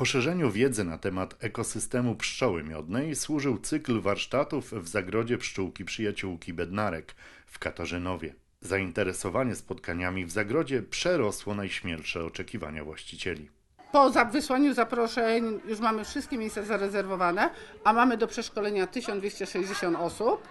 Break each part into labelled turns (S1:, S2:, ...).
S1: Poszerzeniu wiedzy na temat ekosystemu pszczoły miodnej służył cykl warsztatów w zagrodzie pszczółki przyjaciółki Bednarek w Katarzynowie. Zainteresowanie spotkaniami w zagrodzie przerosło najśmielsze oczekiwania właścicieli.
S2: Po wysłaniu zaproszeń już mamy wszystkie miejsca zarezerwowane, a mamy do przeszkolenia 1260 osób.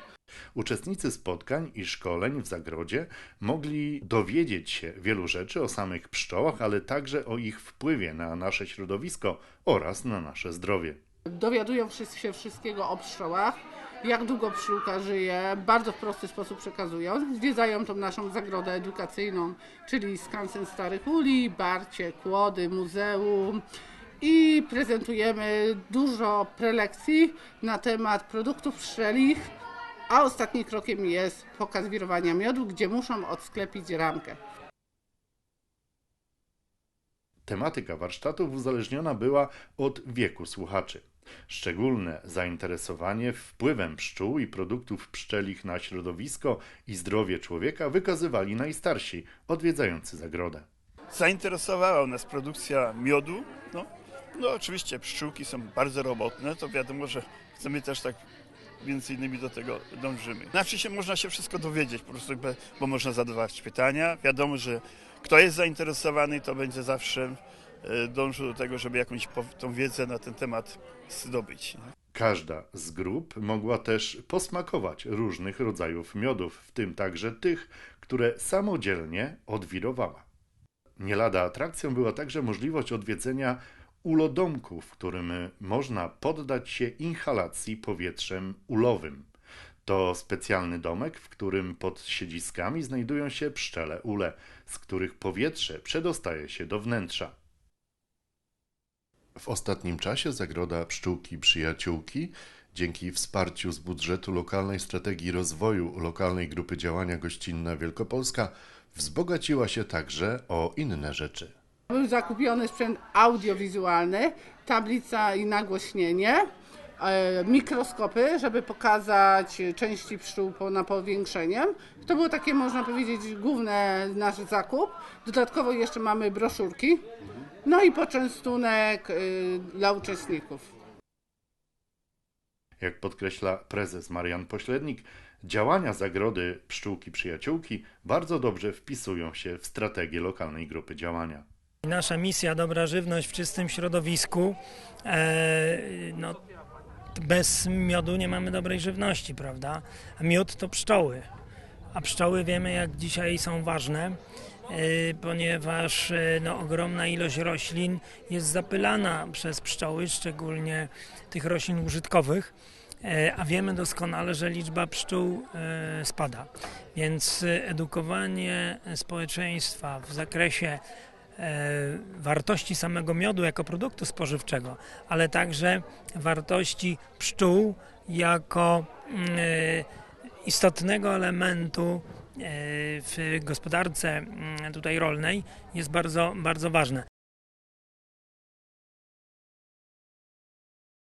S1: Uczestnicy spotkań i szkoleń w zagrodzie mogli dowiedzieć się wielu rzeczy o samych pszczołach, ale także o ich wpływie na nasze środowisko oraz na nasze zdrowie.
S2: Dowiadują się wszystkiego o pszczołach, jak długo pszczółka żyje, bardzo w prosty sposób przekazują. Zwiedzają tą naszą zagrodę edukacyjną, czyli skansen Starych Uli, Barcie, Kłody, Muzeum i prezentujemy dużo prelekcji na temat produktów pszczelich, a ostatnim krokiem jest pokaz wirowania miodu, gdzie muszą odsklepić ramkę.
S1: Tematyka warsztatów uzależniona była od wieku słuchaczy. Szczególne zainteresowanie wpływem pszczół i produktów pszczelich na środowisko i zdrowie człowieka wykazywali najstarsi odwiedzający zagrodę.
S3: Zainteresowała nas produkcja miodu. No, no oczywiście pszczółki są bardzo robotne, to wiadomo, że chcemy też tak między innymi do tego dążymy. Znaczy się można się wszystko dowiedzieć, po prostu, bo- można zadawać pytania. Wiadomo, że kto jest zainteresowany, to będzie zawsze e, dążył do tego, żeby jakąś tą wiedzę na ten temat zdobyć.
S1: Każda z grup mogła też posmakować różnych rodzajów miodów, w tym także tych, które samodzielnie odwirowała. Nie lada atrakcją była także możliwość odwiedzenia ulodomku, w którym można poddać się inhalacji powietrzem ulowym. To specjalny domek, w którym pod siedziskami znajdują się pszczele ule, z których powietrze przedostaje się do wnętrza. W ostatnim czasie Zagroda Pszczółki Przyjaciółki dzięki wsparciu z budżetu lokalnej strategii rozwoju lokalnej grupy działania gościnna Wielkopolska wzbogaciła się także o inne rzeczy.
S2: Był zakupiony sprzęt audiowizualny, tablica i nagłośnienie, e, mikroskopy, żeby pokazać części pszczół na powiększeniem. To było takie, można powiedzieć, główny nasz zakup. Dodatkowo jeszcze mamy broszurki, no i poczęstunek y, dla uczestników.
S1: Jak podkreśla prezes Marian Pośrednik, działania Zagrody Pszczółki Przyjaciółki bardzo dobrze wpisują się w strategię lokalnej grupy działania.
S4: Nasza misja Dobra Żywność w czystym środowisku. E, no, bez miodu nie mamy dobrej żywności, prawda? A miód to pszczoły. A pszczoły wiemy, jak dzisiaj są ważne, e, ponieważ e, no, ogromna ilość roślin jest zapylana przez pszczoły, szczególnie tych roślin użytkowych. E, A wiemy doskonale, że liczba pszczół spada. Więc edukowanie społeczeństwa w zakresie wartości samego miodu jako produktu spożywczego, ale także wartości pszczół jako mm, e, istotnego elementu e, w gospodarce mm, tutaj rolnej jest bardzo, bardzo ważne.